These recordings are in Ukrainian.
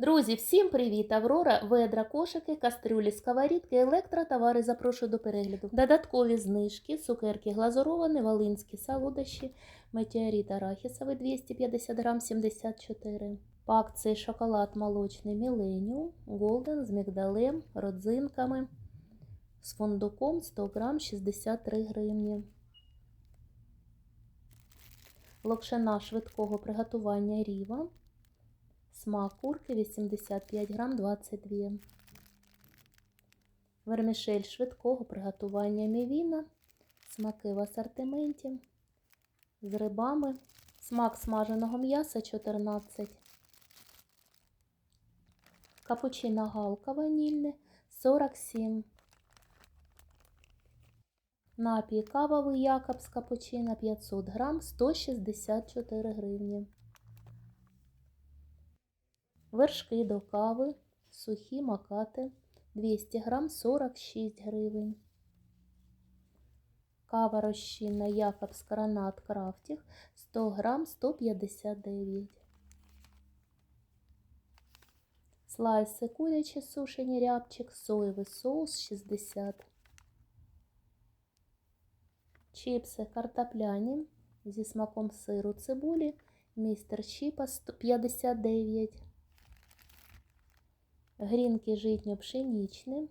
Друзі, всім привіт! Аврора, ведра, кошики, кастрюлі, сковорідки, електротовари запрошую до перегляду. Додаткові знижки, цукерки глазуровані, волинські солодощі, метеорит арахісовий 250 грам 74. По акції шоколад молочний Міленіум, Голден з мігдалем, родзинками, з фундуком 100 грам 63 гривні. Локшина швидкого приготування ріва. Смак курки 85 грам 22. Вермішель швидкого приготування мівіна. Смаки в асортименті. З рибами. Смак смаженого м'яса 14. Капучино галка ванільне 47. Напій кавовий Якобс капучино 500 грам 164 гривні. Вершки до кави, сухі макати 200 грам 46 гривень. Кава розчинна Якобс Коронат Крафтіх 100 грам 159. Слайси курячі сушені рябчик, соєвий соус 60. Чіпси картопляні зі смаком сиру цибулі, містер Чіпа 159. Грінки житньо-пшенічні,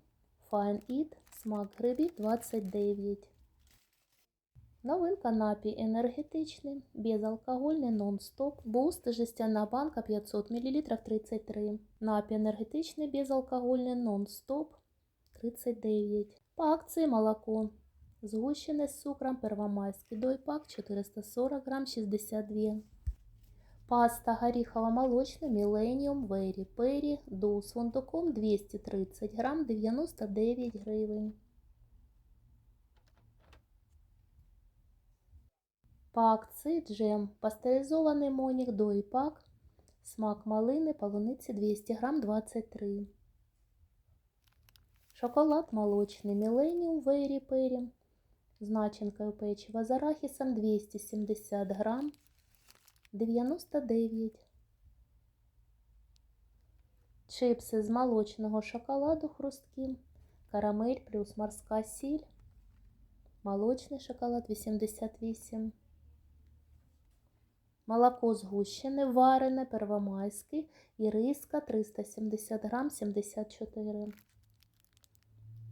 Fine Eat, смак грибів 29. Новинка напій енергетичний, безалкогольний нон-стоп, буст, жестяна банка 500 мл 33. Напій енергетичний, безалкогольний нон-стоп 39. По акції молоко. Згущене з цукром первомайський дойпак 440 грам 62. Паста горіхово-молочна Millennium Very Peri до з фундуком 230 грам 99 гривень. По акції джем пастеризований монік до пак, смак малини, полуниці 200 грам 23. Шоколад молочний Millennium Very Peri з начинкою печива з арахісом 270 грам 99. Чипси з молочного шоколаду хрусткі, карамель плюс морська сіль, молочний шоколад 88. Молоко згущене, варене, первомайське, іриска 370 грам 74.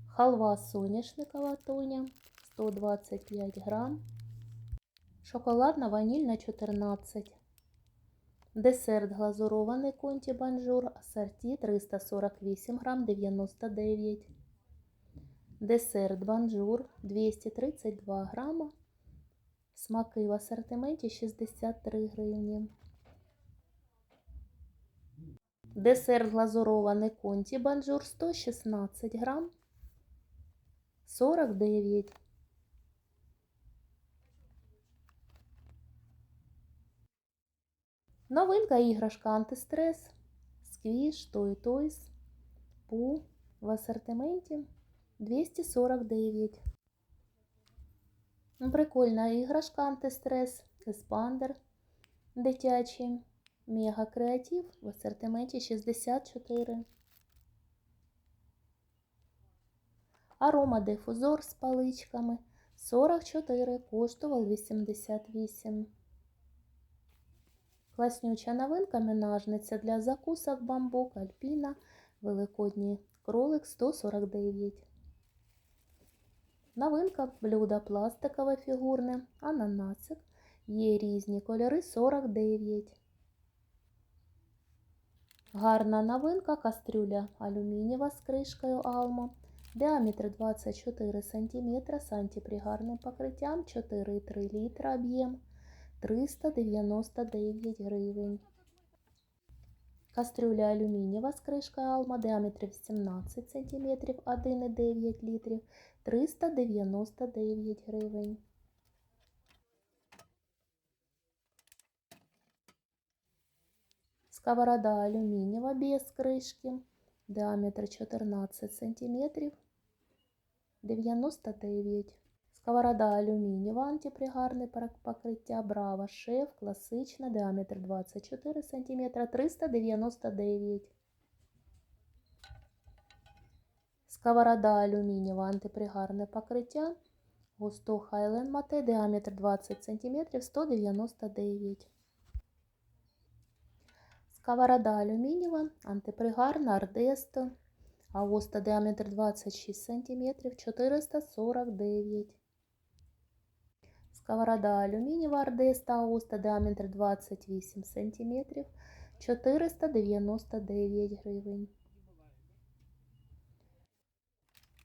Халва соняшникова тоня 125 грам. Шоколадна ванільна 14. Десерт глазурований конті банжур асорті 348 грам 99. Десерт банжур 232 грама. Смаки в асортименті 63 гривні. Десерт глазурований конті банжур 116 грам 49. Новинка іграшка антистрес, сквіш, той тойс, пу в асортименті 249. Прикольна іграшка антистрес, еспандер дитячий, мега креатив в асортименті 64. Арома дифузор з паличками 44, коштував 88. Класнюча новинка менажниця для закусок бамбук Альпіна, Великодній кролик 149. Новинка блюдо пластикове фігурне, ананасик. Є різні кольори 49. Гарна новинка кастрюля алюмінієва з кришкою Alma. Діаметр 24 см з антипригарним покриттям 4,3 літра об'єм. 399 гривень. Кастрюля алюмінієва з кришкою Алма діаметр 18 см 1,9 літрів 399 гривень. Сковорода алюмінієва без кришки. Діаметр 14 см 99 Сковорода алюмінієва, антипригарне покриття Брава шеф, класична, діаметр 24 см 399 Сковорода алюмінієва, антипригарне покриття. Густо Хайлен Мате, діаметр 20 см 199 Сковорода алюмінієва, антипригарна, Ардесто. Авоста діаметр 26 см 449 Сковорода алюмінієва ардеста Аоста діаметр 28 см, 499 гривень.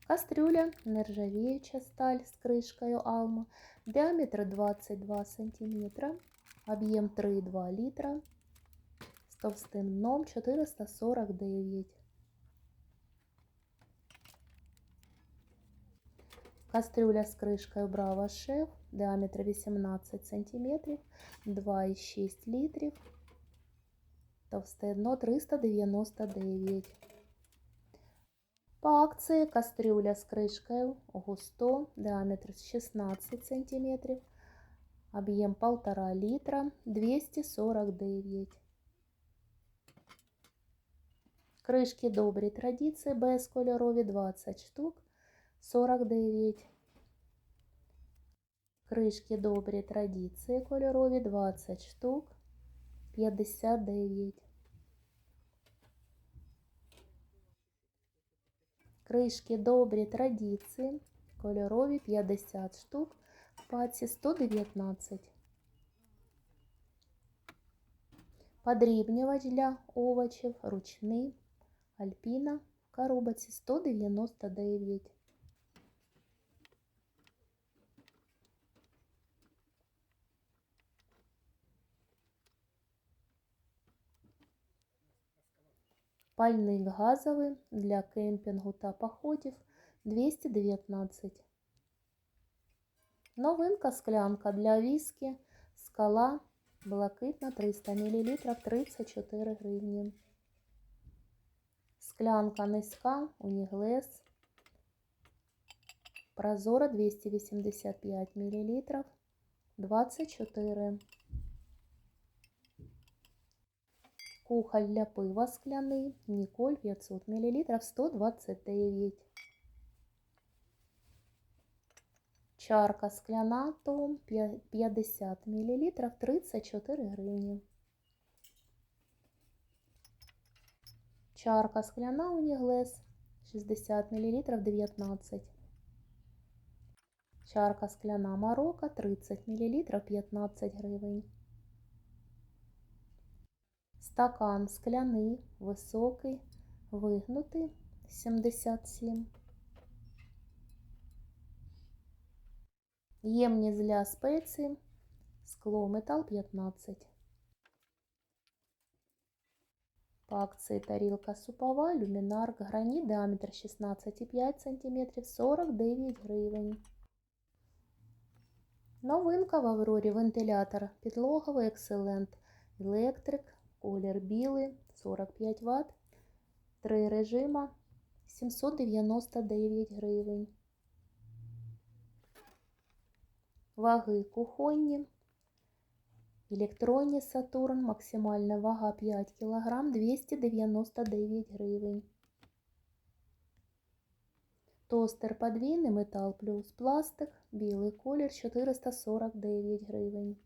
Кастрюля нержавіюча сталь з кришкою Алма, діаметр 22 см, об'єм 3,2 літра, з товстим дном 449. Кастрюля з кришкою Brava Chef, діаметр 18 см, 2,6 літрів, товсте дно 399. По акції кастрюля з кришкою Густо, діаметр 16 см, об'єм 1,5 літра, 249. Кришки добрі традиції безкольорові 20 штук, 49. Кришки добрі традиції кольорові 20 штук, 59. Кришки добрі традиції кольорові 50 штук, в паці 119. Подрібнювач для овочів ручний Альпіна в коробці 199. Пальник газовий для кемпінгу та походів 219. Новинка склянка для віскі, скала блакитна 300 мл 34 гривні. Склянка низька, уніглес, прозора 285 мл 24. Кухоль для пива скляний, Ніколь 500 мл 129. Чарка скляна Том 50 мл 34 гривні. Чарка скляна Уніглес 60 мл 19. Чарка скляна Марокко 30 мл 15 гривень. Стакан скляний, високий, вигнутий 77. Ємність для спецій, скло метал 15. По акції тарілка супова, люмінарк, граніт, діаметр 16,5 см, 49 гривень. Новинка в Аврорі вентилятор підлоговий Excellent Electric, колір білий, 45 Вт, три режима, 799 гривень. Ваги кухонні. Електронні Сатурн, максимальна вага 5 кг, 299 гривень. Тостер подвійний, метал плюс пластик, білий колір 449 гривень.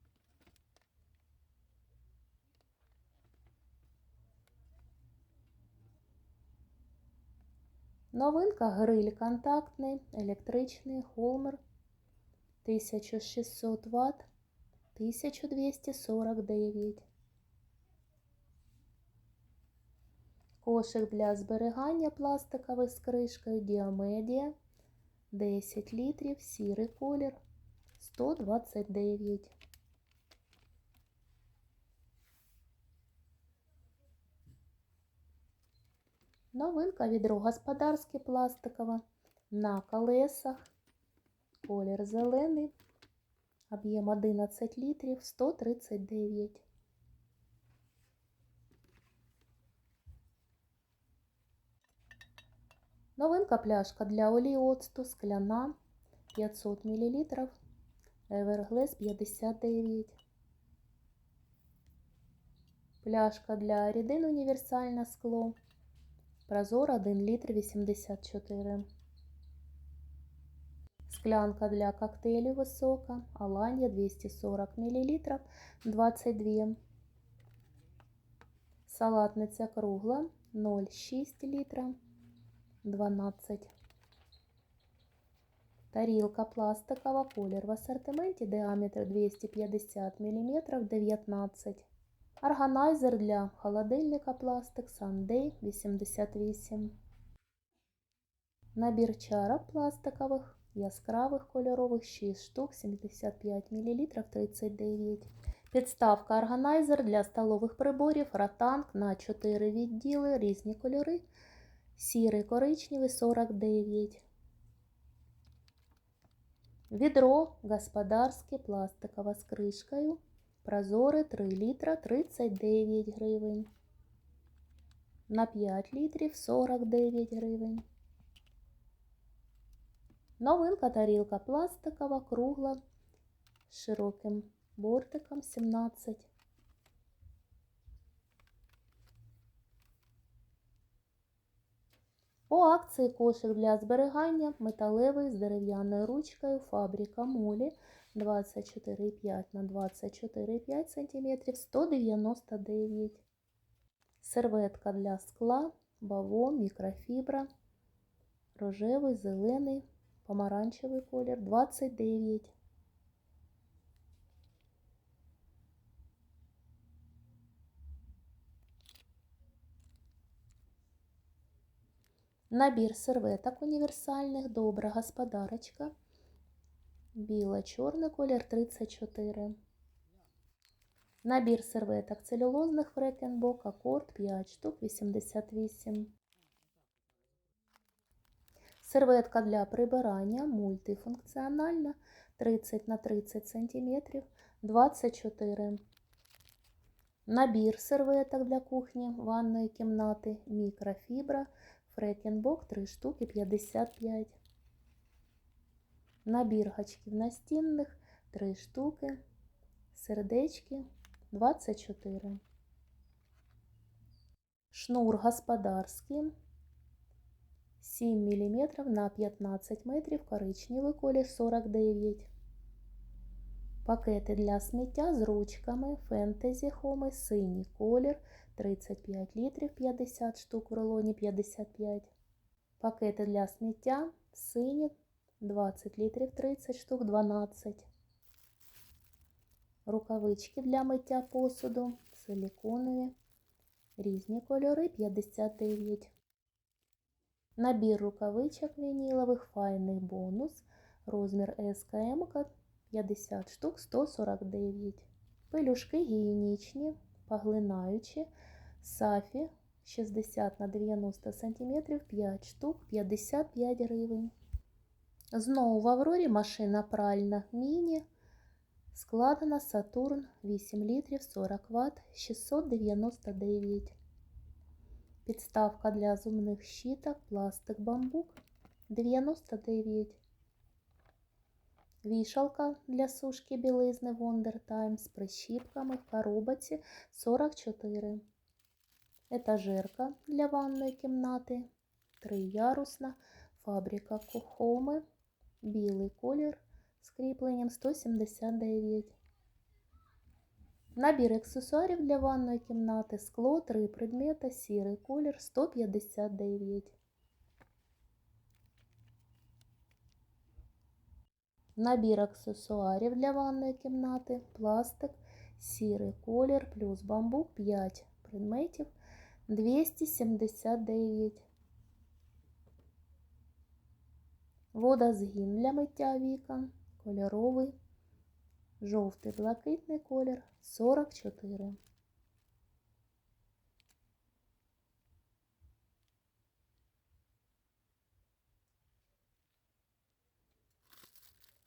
Новинка гриль контактний, електричний, Холмер 1600 Вт. 1249. Кошик для зберігання пластиковий з кришкою Діамедія 10 літрів, сірий колір 129. Новинка відро господарське пластикове на колесах. Колір зелений. Об'єм 11 літрів 139. Новинка пляшка для олії оцту скляна 500 мл. Everglass 59. Пляшка для рідин універсальне скло Прозор 1 літр 84. Склянка для коктейлю висока. Аланья 240 мл 22. Салатниця кругла 0,6 літра 12. Тарілка пластикова, колір в асортименті, діаметр 250 мм 19. Органайзер для холодильника пластик Sunday 88. Набір чарок пластикових, яскравих кольорових 6 штук 75 мл 39. Підставка органайзер для столових приборів ротанг на 4 відділи, різні кольори. Сірий коричневий 49. Відро господарське пластикове з кришкою. Прозоре 3 літра 39 гривень. На 5 літрів 49 гривень. Новинка тарілка пластикова, кругла з широким бортиком 17. По акції кошик для зберігання металевий з дерев'яною ручкою фабрика Молі 24,5 на 24,5 см 199 Серветка для скла, бавон, мікрофібра, рожевий, зелений, помаранчевий колір 29 Набір серветок універсальних, добра господарочка. Біло-чорний колір 34. Набір серветок целюлозних фрекенбок, акорд 5 штук 88. Серветка для прибирання мультифункціональна 30 на 30 см 24. Набір серветок для кухні ванної кімнати мікрофібра Фрекенбок 3 штуки 55. Набір гачків настінних 3 штуки. Сердечки 24. Шнур господарський 7 мм на 15 метрів, коричневий колір 49. Пакети для сміття з ручками Фентезі Хоми, синій колір 35 літрів 50 штук в рулоні 55. Пакети для сміття сині 20 літрів 30 штук 12. Рукавички для миття посуду, силіконові, різні кольори 59. Набір рукавичок вінілових, файний бонус, розмір СКМ 50 штук 149. Пелюшки гігієнічні, поглинаючі, сафі 60 на 90 см 5 штук 55 гривень. Знову в Аврорі машина пральна міні. Складена Сатурн 8 літрів 40 Вт 699. Підставка для зубних щіток, пластик бамбук 99. Вішалка для сушки білизни Wonder Time з прищіпками в коробці 44. Етажерка для ванної кімнати. Триярусна. Фабрика Кохоми. Білий колір з кріпленням 179. Набір аксесуарів для ванної кімнати. Скло, 3 предмета, сірий колір 159. Набір аксесуарів для ванної кімнати, пластик, сірий колір плюс бамбук 5 предметів 279. Водозгін для миття вікон, кольоровий, жовтий блакитний колір. 44.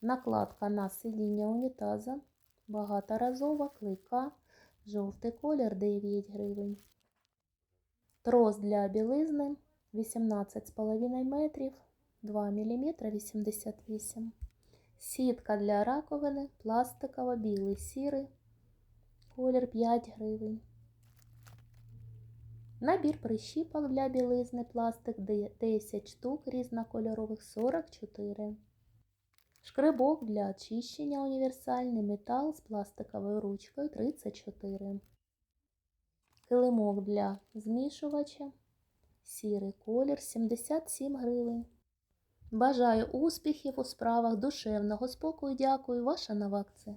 Накладка на сидіння унітаза, багаторазова, клейка, жовтий колір 9 гривень. Трос для білизни. 18,5 метрів, 2 мм 88 Сітка для раковини, пластикова, білий, сірий, колір 5 гривень. Набір прищіпок для білизни пластик 10 штук різнокольорових 44. Шкребок для очищення універсальний метал з пластиковою ручкою 34. Килимок для змішувача. Сірий колір 77 гривень. Бажаю успіхів у справах душевного спокою. Дякую. Ваша нова акція.